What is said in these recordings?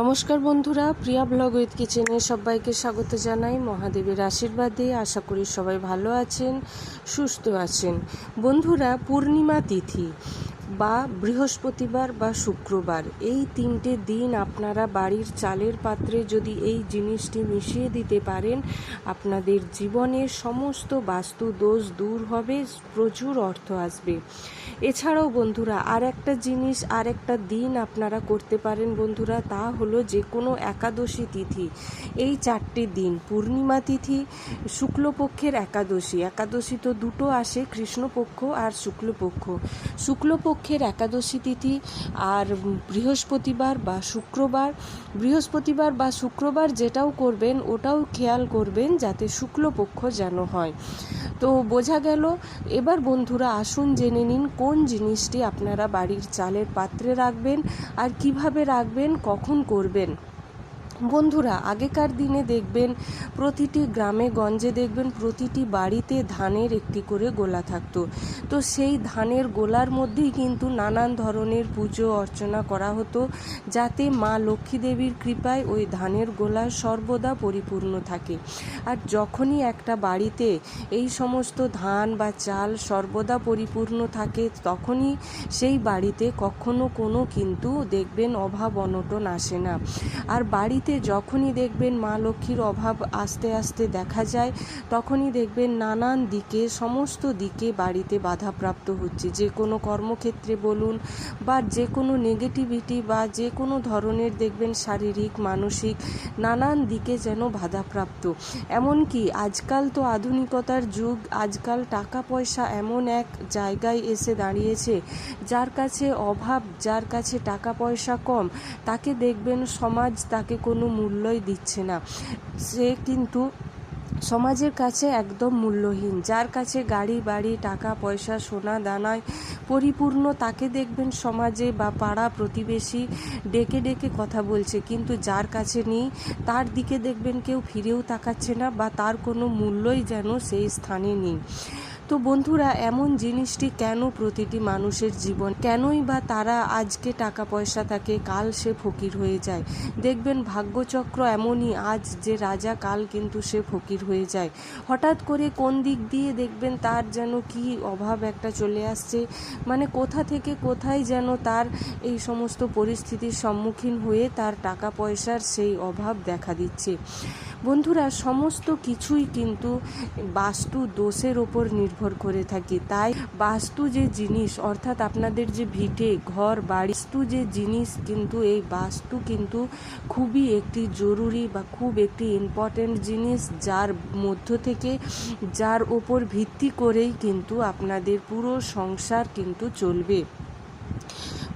নমস্কার বন্ধুরা, প্রিয়া blog with কিচেনে সবাইকে স্বাগত জানাই। মহাদেবের আশীর্বাদে আশা করি সবাই ভালো আছেন, সুস্থ আছেন। বন্ধুরা, পূর্ণিমা তিথি। বা বৃহস্পতিবার বা শুক্রবার। এই তিনটে দিন আপনারা বাড়ির চালের পাত্রে যদি এই জিনিসটি মিশিয়ে দিতে পারেন, আপনাদের জীবনের সমস্ত বাস্তু দোষ দূর হবে, প্রচুর অর্থ আসবে। এছাড়াও বন্ধুরা আর একটা জিনিস আর একটা দিন আপনারা করতে পারেন বন্ধুরা, তা হলো যে কোনো একাদশী তিথি। এই চারটি দিন, পূর্ণিমা তিথি, শুক্লপক্ষের একাদশী। একাদশী তো দুটো আসে, কৃষ্ণপক্ষ আর শুক্লপক্ষ শুক্লপক্ষের একাদশী তিথি আর বৃহস্পতিবার বা শুক্রবার। বৃহস্পতিবার বা শুক্রবার যেটাও করবেন, ওটাও খেয়াল করবেন যাতে শুক্লপক্ষ যেন হয়। তো বোঝা গেল, এবার বন্ধুরা আসুন জেনে নিন কোন জিনিসটি আপনারা বাড়ির চালের পাত্রে রাখবেন আর কীভাবে রাখবেন, কখন করবেন। বন্ধুরা, আগেকার দিনে দেখবেন প্রতিটি গ্রামে গঞ্জে দেখবেন প্রতিটি বাড়িতে ধানের একটি করে গোলা থাকতো। তো সেই ধানের গোলার মধ্যেই কিন্তু নানান ধরনের পুজো অর্চনা করা হতো, যাতে মা লক্ষ্মী দেবীর কৃপায় ওই ধানের গোলা সর্বদা পরিপূর্ণ থাকে। আর যখনই একটা বাড়িতে এই সমস্ত ধান বা চাল সর্বদা পরিপূর্ণ থাকে, তখনই সেই বাড়িতে কখনো কোনো কিন্তু দেখবেন অভাব অনটন আসে না। আর বাড়িতে যখনই দেখবেন মা লক্ষ্মীর অভাব আস্তে আস্তে দেখা যায়, তখনই দেখবেন নানান দিকে, সমস্ত দিকে বাড়িতে বাধাপ্রাপ্ত হচ্ছে। যে কোনো কর্মক্ষেত্রে বলুন বা যে কোনো নেগেটিভিটি বা যে কোনো ধরনের দেখবেন শারীরিক, মানসিক নানান দিকে যেন বাধাপ্রাপ্ত। এমনকি আজকাল তো আধুনিকতার যুগ, আজকাল টাকা পয়সা এমন এক জায়গায় এসে দাঁড়িয়েছে, যার কাছে অভাব, যার কাছে টাকা পয়সা কম, তাকে দেখবেন সমাজ তাকে মূল্যই দিচ্ছে না। সে কিন্তু সমাজের কাছে একদম মূল্যহীন। যার কাছে গাড়ি, বাড়ি, টাকা, পয়সা, সোনা দানায় পরিপূর্ণ, তাকে দেখবেন সমাজে বা পাড়া প্রতিবেশী ডেকে ডেকে কথা বলছে। কিন্তু যার কাছে নেই, তার দিকে দেখবেন কেউ ফিরেও তাকাচ্ছে না বা তার কোনো মূল্যই যেন সেই স্থানে নেই। তো বন্ধুরা, এমন জিনিসটি কেন প্রতিটি মানুষের জীবন? কেনই বা তারা আজকে টাকা পয়সা থাকে, কাল সে ফকির হয়ে যায়? দেখবেন ভাগ্যচক্র এমনই, আজ যে রাজা, কাল কিন্তু সে ফকির হয়ে যায়। হঠাৎ করে কোন দিক দিয়ে দেখবেন তার যেন কি অভাব একটা চলে আসছে? মানে কোথা থেকে কোথায় যেন তার এই সমস্ত পরিস্থিতির সম্মুখীন হয়ে তার টাকা পয়সার সেই অভাব দেখা দিচ্ছে। বন্ধুরা, সমস্ত কিছুই কিন্তু বাস্তু দোষের ওপর নির্ভর করে থাকে। তাই বাস্তু যে জিনিস, অর্থাৎ আপনাদের যে ভিটে, ঘর, বাড়ি, বাস্তু যে জিনিস কিন্তু, এই বাস্তু কিন্তু খুবই একটি জরুরি বা খুব একটি ইম্পর্ট্যান্ট জিনিস যার মধ্য থেকে, যার ওপর ভিত্তি করেই কিন্তু আপনাদের পুরো সংসার কিন্তু চলবে।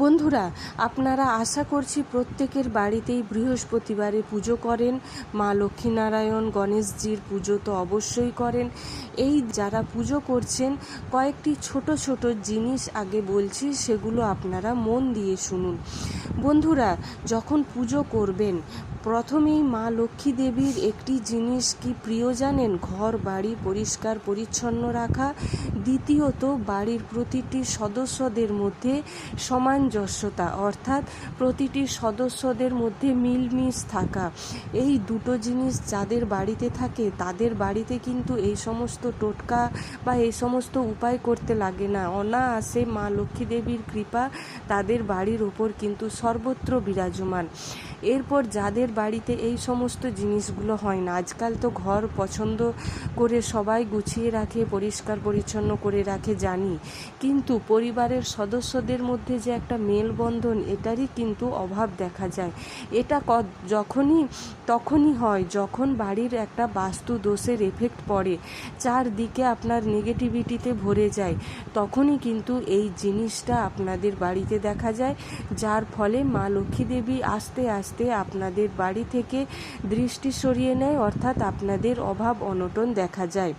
বন্ধুরা, আপনারা আশা করছি প্রত্যেকের বাড়িতেই বৃহস্পতিবারে পুজো করেন। মা লক্ষ্মীনারায়ণ গণেশজির পুজো তো অবশ্যই করেন। এই যারা পুজো করছেন, কয়েকটি ছোট ছোট জিনিস আগে বলছি, সেগুলো আপনারা মন দিয়ে শুনুন। বন্ধুরা, যখন পুজো করবেন প্রথমেই মা লক্ষ্মী দেবীর একটি জিনিস কি প্রিয় জানেন? ঘর, বাড়ি পরিষ্কার, পরিচ্ছন্ন রাখা। দ্বিতীয়ত, বাড়ির প্রতিটি সদস্যদের মধ্যে সামঞ্জস্যতা, অর্থাৎ প্রতিটি সদস্যদের মধ্যে মিলমিশ থাকা। এই দুটো জিনিস যাদের বাড়িতে থাকে, তাদের বাড়িতে কিন্তু এই সমস্ত টোটকা বা এই সমস্ত উপায় করতে লাগে না। অনায়াসে মা লক্ষ্মী দেবীর কৃপা তাদের বাড়ির ওপর কিন্তু সর্বত্র বিরাজমান। এরপর যাদের বাড়িতে এই সমস্ত জিনিসগুলো হয় না। আজকাল তো ঘর পছন্দ করে সবাই গুছিয়ে রাখে, পরিষ্কার পরিচ্ছন্ন করে রাখে, জানি। কিন্তু পরিবারের সদস্যদের মধ্যে যে একটা মেলবন্ধন, এটারই কিন্তু অভাব দেখা যায়। এটা যখনই, তখনই হয় যখন বাড়ির একটা বাস্তু দোষের এফেক্ট পড়ে, চারদিকে আপনার নেগেটিভিটিতে ভরে যায়, তখনই কিন্তু এই জিনিসটা আপনাদের বাড়িতে দেখা যায়, যার ফলে মা লক্ষ্মী দেবী আস্তে আস্তে আপনাদের বাড়ি থেকে দৃষ্টি সরিয়ে নেয় অর্থাৎ আপনাদের অভাব অনটন দেখা যায়।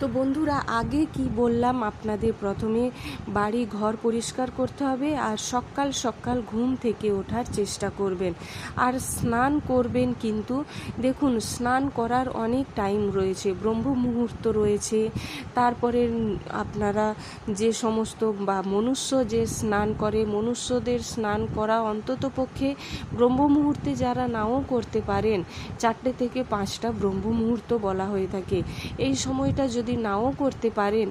তো বন্ধুরা, আগে কি বললাম? আপনাদের প্রথমে বাড়ি ঘর পরিষ্কার করতে হবে আর সকাল সকাল ঘুম থেকে ওঠার চেষ্টা করবেন। আর স্নান করবেন কিন্তু, দেখুন, স্নান করার অনেক টাইম রয়েছে, ব্রহ্ম মুহূর্ত রয়েছে। তারপরে আপনারা যে সমস্ত বা মনুষ্য যে স্নান করে, মনুষ্যদের স্নান করা অন্তত পক্ষে ব্রহ্ম মুহূর্তে যারা নাও করতে পারেন, চারটে থেকে পাঁচটা ব্রহ্ম মুহূর্ত বলা হয়ে থাকে। এই সময়টা যদি নাও করতে পারেন,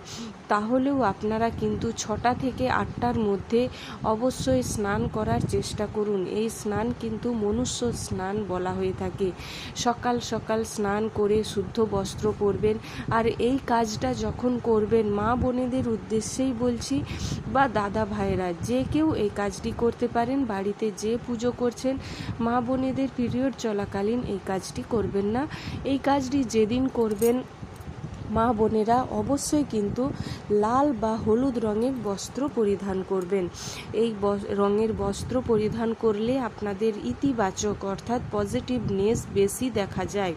তাহলেও আপনারা কিন্তু ছটা থেকে আটটার মধ্যে অবশ্যই স্নান করার চেষ্টা করুন। এই স্নান কিন্তু মনুষ্য স্নান বলা হয়ে থাকে। সকাল সকাল স্নান করে শুদ্ধ বস্ত্র পরবেন। আর এই কাজটা যখন করবেন, মা বোনেদের উদ্দেশ্যেই বলছি বা দাদা ভাইরা যে কেউ এই কাজটি করতে পারেন, বাড়িতে যে পুজো করছেন, মা বোনেদের পিরিয়ড চলাকালীন এই কাজটি করবেন না। এই কাজটি যেদিন করবেন মা বোনেরা অবশ্যই কিন্তু লাল বা হলুদ রঙের বস্ত্র পরিধান করবেন। এই রঙের বস্ত্র পরিধান করলে আপনাদের ইতিবাচক অর্থাৎ পজিটিভনেস বেশি দেখা যায়।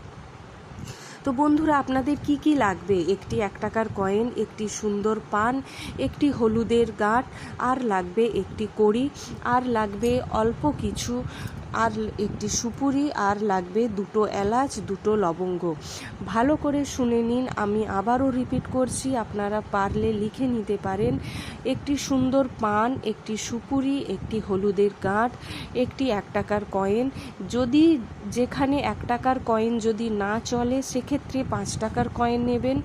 তো বন্ধুরা, আপনাদের কি কি লাগবে? একটি এক টাকার কয়েন, একটি সুন্দর পান, একটি হলুদের গাঁট, আর লাগবে একটি কড়ি, আর লাগবে অল্প কিছু আর একটি সুপুরি, আর লাগবে দুটো এলাচ, দুটো লবঙ্গ। ভালো করে শুনে নিন, আমি আবারও রিপিট করছি, আপনারা পারলে লিখে নিতে পারেন। একটি সুন্দর পান, একটি সুপুরি, একটি হলুদের গাঁট, একটি এক টাকার কয়েন যদি যেখানে এক টাকার কয়েন যদি না চলে, সেক্ষেত্রে পাঁচ টাকার কয়েন নেবেন।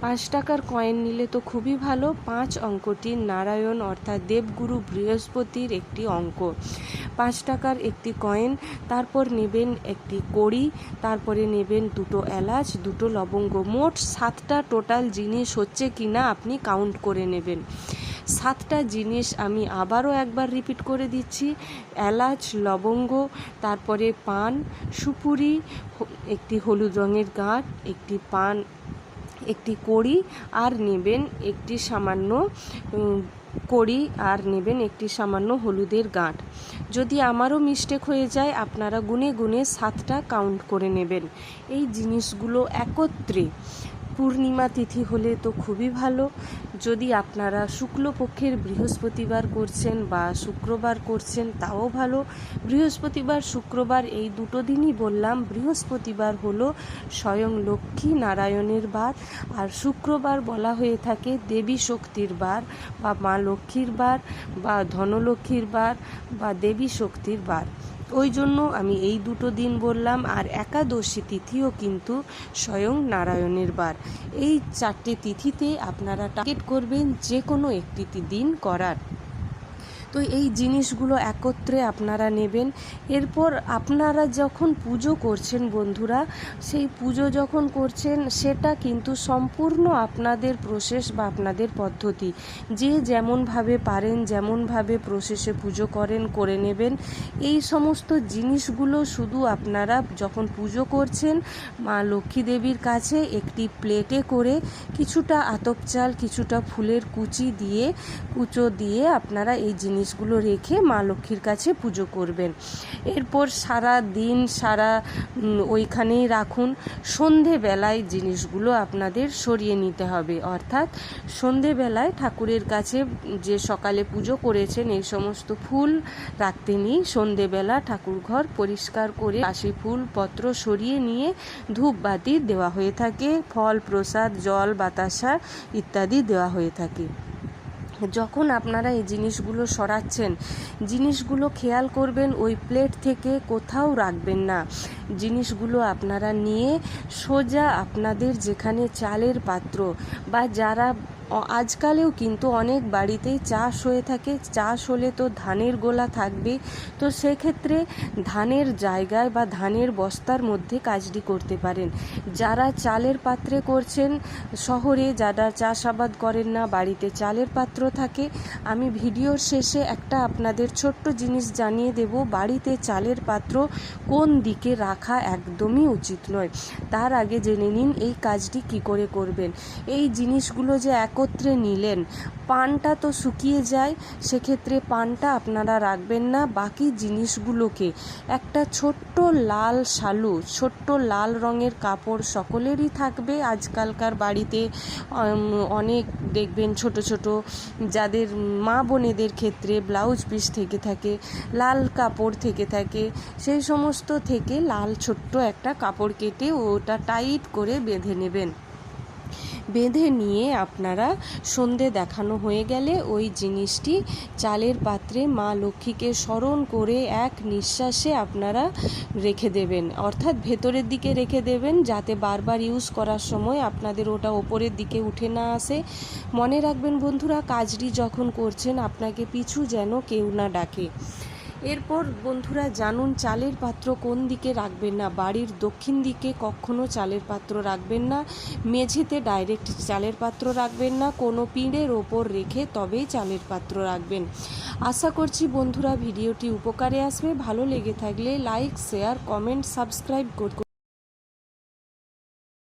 পাঁচ টাকার কয়েন নিলে তো খুবই ভালো, পাঁচ অঙ্কটি নারায়ণ, অর্থাৎ দেবগুরু বৃহস্পতির একটি অঙ্ক। পাঁচ টাকার একটি কয়েন, তারপর নেবেন একটি কড়ি, তারপরে নেবেন দুটো এলাচ, দুটো লবঙ্গ। মোট সাতটা টোটাল জিনিস হচ্ছে কি না আপনি কাউন্ট করে নেবেন। সাতটা জিনিস আমি আবারও একবার রিপিট করে দিচ্ছি। এলাচ, লবঙ্গ, তারপরে পান, সুপুরি, একটি হলুদ রঙের গাঁট, একটি পান, একটি কড়ি, আর নেবেন একটি সামান্য কড়ি আর নেবেন একটি সামান্য হলুদের গাঁট। যদি আমারও মিস্টেক হয়ে যায়, আপনারা গুনে গুনে সাতটা কাউন্ট করে নেবেন। এই জিনিসগুলো একত্রে পূর্ণিমা তিথি হলে তো খুবই ভালো। যদি আপনারা শুক্লপক্ষের বৃহস্পতিবার করছেন বা শুক্রবার করছেন, তাও ভালো। বৃহস্পতিবার, শুক্রবার এই দুটো দিনই বললাম, বৃহস্পতিবার হলো স্বয়ং লক্ষ্মী নারায়ণের বার, আর শুক্রবার বলা হয়ে থাকে দেবী শক্তির বার বা মা লক্ষ্মীর বার বা ধনলক্ষ্মীর বার বা দেবী শক্তির বার। ওই জন্য আমি এই দুটো দিন বললাম, আর একাদশী তিথিও কিন্তু স্বয়ং নারায়ণের বার। এই চারটে তিথিতে আপনারা টার্গেট করবেন যে কোনো একটি দিন করার। তো এই জিনিসগুলো একত্রে আপনারা নেবেন। এরপর আপনারা যখন পুজো করছেন বন্ধুরা, সেই পুজো যখন করছেন, সেটা কিন্তু সম্পূর্ণ আপনাদের প্রসেস বা আপনাদের পদ্ধতি। যে যেমনভাবে পারেন, যেমনভাবে প্রসেসে পুজো করেন, করে নেবেন। এই সমস্ত জিনিসগুলো শুধু আপনারা যখন পুজো করছেন, মা লক্ষ্মী দেবীর কাছে একটি প্লেটে করে কিছুটা আতপ চাল, কিছুটা ফুলের কুচি দিয়ে, কুচো দিয়ে আপনারা এই জিনিসগুলো রেখে মা লক্ষ্মীর কাছে পুজো করবেন। এরপর সারা দিন সারা ওইখানেই রাখুন। সন্ধেবেলায় জিনিসগুলো আপনাদের সরিয়ে নিতে হবে। অর্থাৎ সন্ধেবেলায় ঠাকুরের কাছে যে সকালে পুজো করেছেন, এই সমস্ত ফুল রাখতে নেই সন্ধেবেলা ঠাকুর ঘর পরিষ্কার করে আশি ফুল, পত্র সরিয়ে নিয়ে ধূপবাতি দেওয়া হয়ে থাকে। ফল, প্রসাদ, জল, বাতাসা ইত্যাদি দেওয়া হয়ে থাকে। যখন আপনারা এই জিনিসগুলো সরাচ্ছেন, জিনিসগুলো খেয়াল করবেন ওই প্লেট থেকে কোথাও রাখবেন না। জিনিসগুলো আপনারা নিয়ে সোজা আপনাদের যেখানে চালের পাত্র বা যারা আজকালেও কিন্তু অনেক বাড়িতেই চাষ হয়ে থাকে। চাষ হলে তো ধানের গোলা থাকবে। তো সেক্ষেত্রে ধানের জায়গায় বা ধানের বস্তার মধ্যে কাজটি করতে পারেন। যারা চালের পাত্রে করছেন, শহরে যারা চাষাবাদ করেন না, বাড়িতে চালের পাত্র থাকে, আমি ভিডিওর শেষে একটা আপনাদের ছোট্ট জিনিস জানিয়ে দেব, বাড়িতে চালের পাত্র কোন দিকে রাখা একদমই উচিত নয়। তার আগে জেনে নিন এই কাজটি কি করে করবেন। এই জিনিসগুলো যে এক একত্রে নিলেন। পানটা তো শুকিয়ে যায়, সেক্ষেত্রে পানটা আপনারা রাখবেন না, বাকি জিনিসগুলোকে। একটা ছোট্ট লাল শালু, ছোট্ট লাল রঙের কাপড় সকলেরই থাকবে। আজকালকার বাড়িতে অনেক দেখবেন ছোট ছোট, যাদের মা বোনেদের ক্ষেত্রে ব্লাউজ পিস থেকে থাকে, লাল কাপড় থেকে থাকে, সেই সমস্ত থেকে লাল ছোট্ট একটা কাপড় কেটে ওটা টাইট করে বেঁধে নেবেন। বেঁধে নিয়ে আপনারা সন্ধে দেখানো হয়ে গেলে ওই জিনিসটি চালের পাত্রে মা লক্ষ্মীকে স্মরণ করে এক নিঃশ্বাসে আপনারা রেখে দেবেন। অর্থাৎ ভেতরের দিকে রেখে দেবেন যাতে বারবার ইউজ করার সময় আপনাদের ওটা ওপরের দিকে উঠে না আসে। মনে রাখবেন বন্ধুরা, কাজটি যখন করছেন আপনাকে পিছু যেন কেউ না ডাকে। এরপর বন্ধুরা জানুন চালের পাত্র কোন দিকে রাখবেন না? বাড়ির দক্ষিণ দিকে কখনো চালের পাত্র রাখবেন না। মেঝেতে ডাইরেক্ট চালের পাত্র রাখবেন না। কোনো পিঁড়ের ওপর রেখে তবেই চালের পাত্র রাখবেন। আশা করছি বন্ধুরা ভিডিওটি উপকারে আসবে। ভালো লেগে থাকলে লাইক শেয়ার কমেন্ট সাবস্ক্রাইব করতে